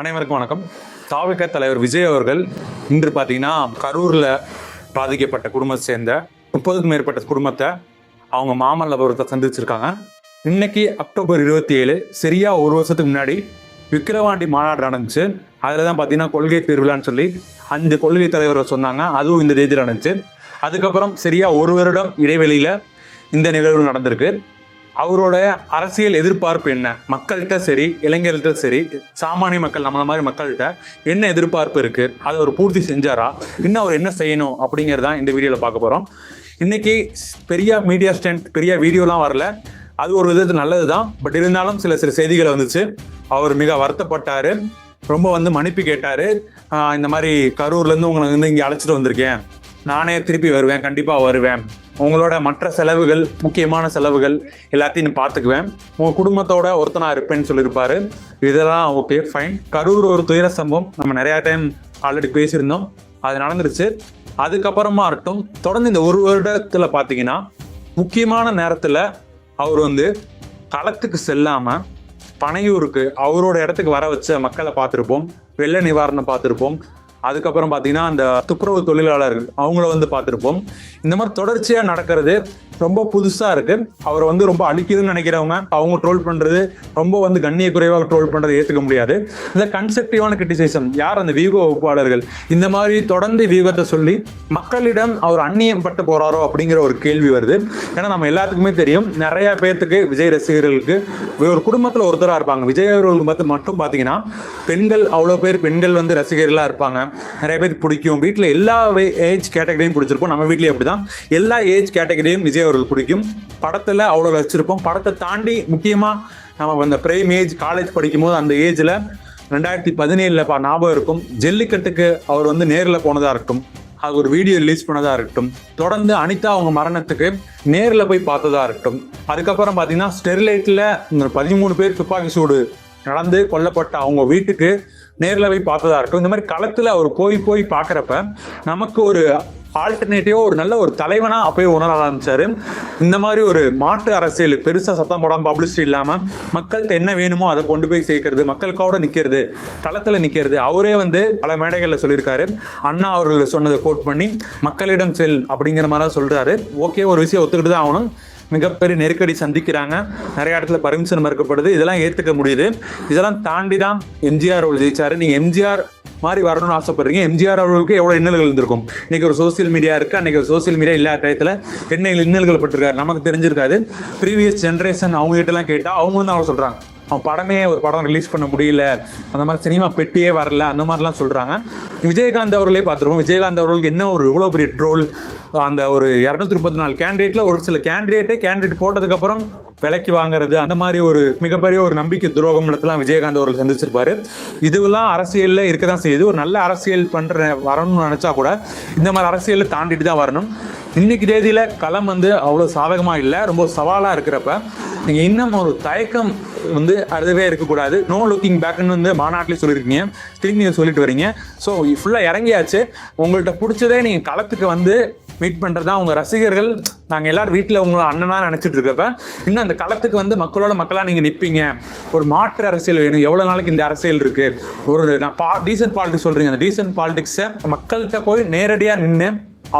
அனைவருக்கும் வணக்கம். தாவிக தலைவர் விஜய் அவர்கள் இன்று பார்த்தீங்கன்னா கரூரில் பாதிக்கப்பட்ட குடும்பத்தை சேர்ந்த முப்பதுக்கும் மேற்பட்ட குடும்பத்தை அவங்க மாமல்லபுரத்தை சந்திச்சிருக்காங்க. இன்னைக்கு அக்டோபர் இருபத்தி ஏழு சரியா ஒரு வருஷத்துக்கு முன்னாடி விக்கிரவாண்டி மாநாடு நடந்துச்சு. அதில் தான் பார்த்தீங்கன்னா கொள்கை திருவிழான்னு சொல்லி அஞ்சு கொள்கை தலைவர்கள் சொன்னாங்க. அதுவும் இந்த தேதியில் நடந்துச்சு. அதுக்கப்புறம் சரியா ஒரு வருடம் இடைவெளியில் இந்த நிகழ்வு நடந்திருக்கு. அவரோட அரசியல் எதிர்பார்ப்பு என்ன? மக்கள்கிட்ட சரி இளைஞர்கள்ட்ட சரி சாமானிய மக்கள் நம்மள மாதிரி மக்கள்கிட்ட என்ன எதிர்பார்ப்பு இருக்கு? அதை அவர் பூர்த்தி செஞ்சாரா? இன்னும் அவர் என்ன செய்யணும் அப்படிங்கிறதான் இந்த வீடியோவில் பார்க்க போகிறோம் இன்னைக்கு பெரிய மீடியா ஸ்டென்ட் பெரிய வீடியோலாம் வரல. அது ஒரு விதத்து நல்லது தான் பட் இருந்தாலும் சில சில செய்திகள் வந்துச்சு. அவர் மிக வருத்தப்பட்டார். ரொம்ப வந்து மன்னிப்பு கேட்டார். இந்த மாதிரி கரூர்லேருந்து உங்களை வந்து இங்கே அழைச்சிட்டு வந்திருக்கேன். நானே திருப்பி வருவேன். கண்டிப்பாக வருவேன். உங்களோட மற்ற செலவுகள் முக்கியமான செலவுகள் எல்லாத்தையும் நான் பார்த்துக்குவேன். உங்கள் குடும்பத்தோட ஒருத்தனாக இருப்பேன்னு சொல்லியிருப்பாரு. இதெல்லாம் ஓகே ஃபைன். கரூர் ஒரு துயர சம்பவம். நம்ம நிறையா டைம் ஆல்ரெடி பேசியிருந்தோம். அது நடந்துருச்சு. அதுக்கப்புறமா இருக்கட்டும் தொடர்ந்து இந்த ஒரு வருடத்தில் பார்த்தீங்கன்னா முக்கியமான நேரத்தில் அவர் வந்து களத்துக்கு செல்லாமல் பனையூருக்கு அவரோட இடத்துக்கு வர வச்ச மக்களை பார்த்துருப்போம். வெள்ள நிவாரணம் பார்த்துருப்போம். அதுக்கப்புறம் பார்த்தீங்கன்னா அந்த துப்புரவு தொழிலாளர்கள் அவங்கள வந்து பார்த்துருப்போம். இந்த மாதிரி தொடர்ச்சியாக நடக்கிறது ரொம்ப புதுசாக இருக்கு. அவரை வந்து ரொம்ப அழிக்குதுன்னு நினைக்கிறவங்க அவங்க ட்ரோல் பண்ணுறது ரொம்ப வந்து கண்ணிய குறைவாக ட்ரோல் பண்ணுறது ஏற்றுக்க முடியாது. இந்த கன்ஸ்ட்ரக்டிவான கிரிட்டிசைசம் யார் அந்த வியூக வகுப்பாளர்கள்? இந்த மாதிரி தொடர்ந்து வியூகத்தை சொல்லி மக்களிடம் அவர் அந்நியம் பட்டு போகிறாரோ அப்படிங்கிற ஒரு கேள்வி வருது. ஏன்னா நம்ம எல்லாத்துக்குமே தெரியும் நிறைய பேர்த்துக்கு விஜய் ரசிகர்களுக்கு ஒரு குடும்பத்தில் ஒருத்தராக இருப்பாங்க. விஜய் அவர்கள் மட்டும் மட்டும் பார்த்தீங்கன்னா பெண்கள் அவ்வளோ பேர் பெண்கள் வந்து ரசிகர்களாக இருப்பாங்க. நிறைய பேருக்கு பிடிக்கும். வீட்டில் எல்லா ஏஜ் கேட்டகரியும் பிடிச்சிருப்போம் நம்ம வீட்லேயும் அப்படி தான் எல்லா ஏஜ் கேட்டகரியும் விஜய் அவர்கள் பிடிக்கும். படத்தில் அவ்வளோ வச்சுருப்போம். படத்தை தாண்டி முக்கியமாக நம்ம அந்த பிரைம் ஏஜ் காலேஜ் படிக்கும்போது அந்த ஏஜில் ரெண்டாயிரத்தி பதினேழில் பா ஞாபகம் இருக்கும். ஜல்லிக்கட்டுக்கு அவர் வந்து நேரில் போனதாக இருக்கட்டும். அது ஒரு வீடியோ ரிலீஸ் பண்ணதாக இருக்கட்டும். தொடர்ந்து அனிதா அவங்க மரணத்துக்கு நேரில் போய் பார்த்ததாக இருக்கட்டும். அதுக்கப்புறம் பார்த்தீங்கன்னா ஸ்டெர்லைட்டில் இந்த பதிமூணு பேர் துப்பாக்கி சூடு நடந்து கொல்லப்பட்ட அவங்க வீட்டுக்கு நேரில் போய் பார்த்ததா இருக்கட்டும். இந்த மாதிரி களத்தில் அவர் போய் போய் பார்க்குறப்ப நமக்கு ஒரு ஆல்டர்னேட்டிவாக ஒரு நல்ல ஒரு தலைவனாக அப்போயே உணர ஆரம்பிச்சாரு. இந்த மாதிரி ஒரு மாற்று அரசியல் பெருசாக சத்தம் போடாமல் பப்ளிசிட்டி இல்லாமல் மக்கள்கிட்ட என்ன வேணுமோ அதை கொண்டு போய் சேர்க்கறது மக்களுக்கோட நிற்கிறது களத்தில் நிற்கிறது அவரே வந்து பல மேடைகளில் சொல்லியிருக்காரு. அண்ணா அவர்கள் சொன்னதை கோட் பண்ணி மக்களிடம் செல் அப்படிங்கிற மாதிரி தான் சொல்கிறாரு ஓகே ஒரு விஷயம் ஒத்துக்கிட்டு தான் ஆகணும். மிகப்பெரிய நெருக்கடி சந்திக்கிறாங்க. நிறைய இடத்துல பர்மிஷன் மறுக்கப்படுது. இதெல்லாம் ஏற்றுக்க முடியுது. இதெல்லாம் தாண்டி தான் எம்ஜிஆர் அவர்கள் ஜெயிச்சாரு. நீங்கள் எம்ஜிஆர் மாதிரி வரணும்னு ஆசைப்படுறீங்க. எம்ஜிஆர் அவர்களுக்கு எவ்வளோ இன்னல்கள் இருந்திருக்கும்? இன்னைக்கு ஒரு சோசியல் மீடியா இருக்குது அன்றைக்கி ஒரு சோசியல் மீடியா இல்லாத டயத்தில் என்ன இன்னல்கள் பட்டிருக்காரு? நமக்கு தெரிஞ்சிருக்காது. ப்ரீவியஸ் ஜென்ரேஷன் அவங்ககிட்டலாம் கேட்டால் அவங்க வந்து அவங்க சொல்கிறாங்க அவன் படமே ஒரு படம் ரிலீஸ் பண்ண முடியல. அந்த மாதிரி சினிமா பெட்டியே வரல. அந்த மாதிரிலாம் சொல்கிறாங்க விஜயகாந்த் அவர்களே பார்த்துருப்போம். விஜயகாந்த் அவர்களுக்கு என்ன ஒரு இவ்வளோ பெரிய ட்ரோல் அந்த ஒரு இரநூத்தி முப்பத்தி நாலு கேண்டிடேட்டில் ஒரு சில கேண்டிடேட்டே கேண்டிடேட் போட்டதுக்கப்புறம் விலைக்கு வாங்குறது அந்த மாதிரி ஒரு மிகப்பெரிய ஒரு நம்பிக்கை துரோகம் இடத்துலாம் விஜயகாந்த் அவர்கள் சந்திச்சிருப்பாரு. இதுவெல்லாம் அரசியலில் இருக்க தான் செய்யுது. ஒரு நல்ல அரசியல் பண்ணுற வரணும்னு நினச்சா கூட இந்த மாதிரி அரசியலை தாண்டிட்டு தான் வரணும். இன்னைக்கு தேதியில் களம் வந்து அவ்வளோ சாதகமாக இல்லை. ரொம்ப சவாலாக இருக்கிறப்ப நீங்கள் இன்னும் ஒரு தயக்கம் வந்து அதுவே இருக்கக்கூடாது. நோ லுக்கிங் பேக்னு வந்து மாநாட்டிலே சொல்லியிருக்கீங்க. திரும்பி நீங்கள் சொல்லிட்டு வரீங்க. ஸோ ஃபுல்லாக இறங்கியாச்சு. உங்கள்கிட்ட பிடிச்சதே நீங்கள் களத்துக்கு வந்து மீட் பண்ணுறது தான் உங்கள் ரசிகர்கள் நாங்கள் எல்லாரும் வீட்டில் உங்களை அண்ணனாக நினச்சிட்டு இருக்கப்ப இன்னும் அந்த களத்துக்கு வந்து மக்களோட மக்களாக நீங்கள் நிற்பீங்க ஒரு மாற்று அரசியல் வேணும். எவ்வளோ நாளைக்கு இந்த அரசியல் இருக்குது ஒரு நான் பா டீசன்ட் பாலிடிக்ஸ் சொல்கிறீங்க அந்த டீசன்ட் பாலிடிக்ஸை மக்கள்கிட்ட போய் நேரடியாக நின்று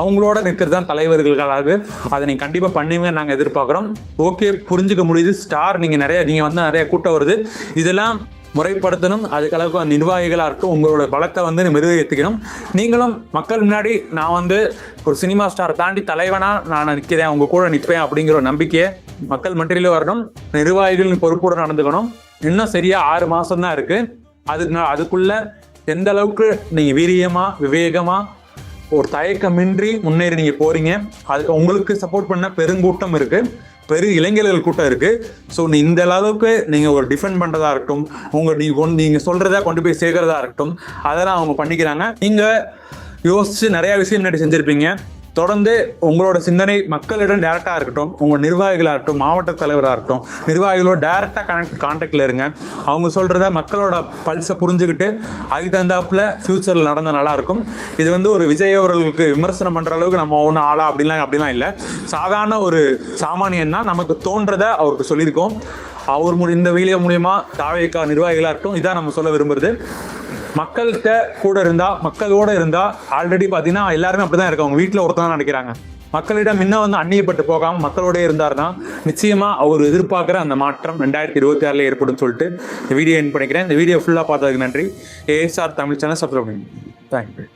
அவங்களோட நிற்கிறது தான் தலைவர்களாக அதை நீங்கள் கண்டிப்பாக பண்ணுவீங்க நாங்கள் எதிர்பார்க்குறோம். ஓகே புரிஞ்சுக்க முடியுது. ஸ்டார் நீங்கள் நிறைய நீங்கள் வந்து நிறைய கூட்டம் வருது. இதெல்லாம் முறைப்படுத்தணும். அதுக்களவுக்கு அந்த நிர்வாகிகளாக இருக்கட்டும் உங்களோட பலத்தை வந்து மிருகத்துக்கணும் நீங்களும் மக்கள் முன்னாடி நான் வந்து ஒரு சினிமா ஸ்டார் தாண்டி தலைவனாக நான் நிற்கிறேன் உங்கள் கூட நிற்பேன் அப்படிங்கிற ஒரு நம்பிக்கையை மக்கள் மட்டிலே வரணும். நிர்வாகிகளின் பொறுப்போடு நடந்துக்கணும். இன்னும் சரியாக ஆறு மாதம் தான் இருக்குது அது அதுக்குள்ளே எந்த அளவுக்கு நீங்கள் வீரியமாக விவேகமாக ஒரு தயக்கமின்றி முன்னேறி நீங்கள் போறீங்க. அது உங்களுக்கு சப்போர்ட் பண்ண பெருங்கூட்டம் இருக்குது பெரு இளைஞர்கள் கூட்டம் இருக்குது ஸோ இந்த அளவுக்கு நீங்கள் ஒரு டிஃபெண்ட் பண்ணுறதா இருக்கட்டும் உங்கள் நீ கொண்டு நீங்கள் சொல்கிறத கொண்டு போய் சேர்க்குறதா இருக்கட்டும் அதெல்லாம் அவங்க பண்ணிக்கிறாங்க. நீங்கள் யோசித்து நிறையா விஷயம் முன்னாடி செஞ்சுருப்பீங்க. தொடர்ந்து உங்களோட சிந்தனை மக்களிடம் டேரெக்டாக இருக்கட்டும் உங்கள் நிர்வாகிகளாக இருக்கட்டும் மாவட்ட தலைவராக இருக்கட்டும் நிர்வாகிகளோட டேரெக்டாக கனெக்ட் கான்டாக்டில் இருங்க. அவங்க சொல்கிறத மக்களோட பல்ஸை புரிஞ்சுக்கிட்டு அதுக்கு தகுந்தாப்பில் ஃப்யூச்சரில் நடந்தால் நல்லாயிருக்கும் இது வந்து ஒரு விஜய் அவர்களுக்கு விமர்சனம் பண்ணுற அளவுக்கு நம்ம ஒன்றும் ஆளா அப்படிலாம் அப்படிலாம் இல்லை. சாதாரண ஒரு சாமானியன் தான் நமக்கு தோன்றதை அவருக்கு சொல்லியிருக்கோம். அவர் மூலி இந்த வீடியோ மூலியமாக தாவேக்கா நிர்வாகிகளாக இருக்கட்டும் இதான் நம்ம சொல்ல விரும்புறது. மக்கள்கிட்ட கூட இருந்தா மக்களோட இருந்தா ஆல்ரெடி பார்த்தீங்கன்னா எல்லாருமே அப்படிதான் இருக்காங்க. வீட்டில் ஒருத்தன் நினைக்கிறாங்க. மக்களிடம் இன்னும் வந்து அந்நியப்பட்டு போகாம மக்களோட இருந்தாருன்னா நிச்சயமா அவர் எதிர்பார்க்குற அந்த மாற்றம் ரெண்டாயிரத்தி இருபத்தி ஆறுல ஏற்படும் சொல்லிட்டு இந்த வீடியோ என் பண்ணிக்கிறேன். இந்த வீடியோ ஃபுல்லாக பார்த்ததுக்கு நன்றி. ஏஎஸ்ஆர் தமிழ் சேனல் சப்ஸ்கிரைப் பண்ணுங்க. Thank you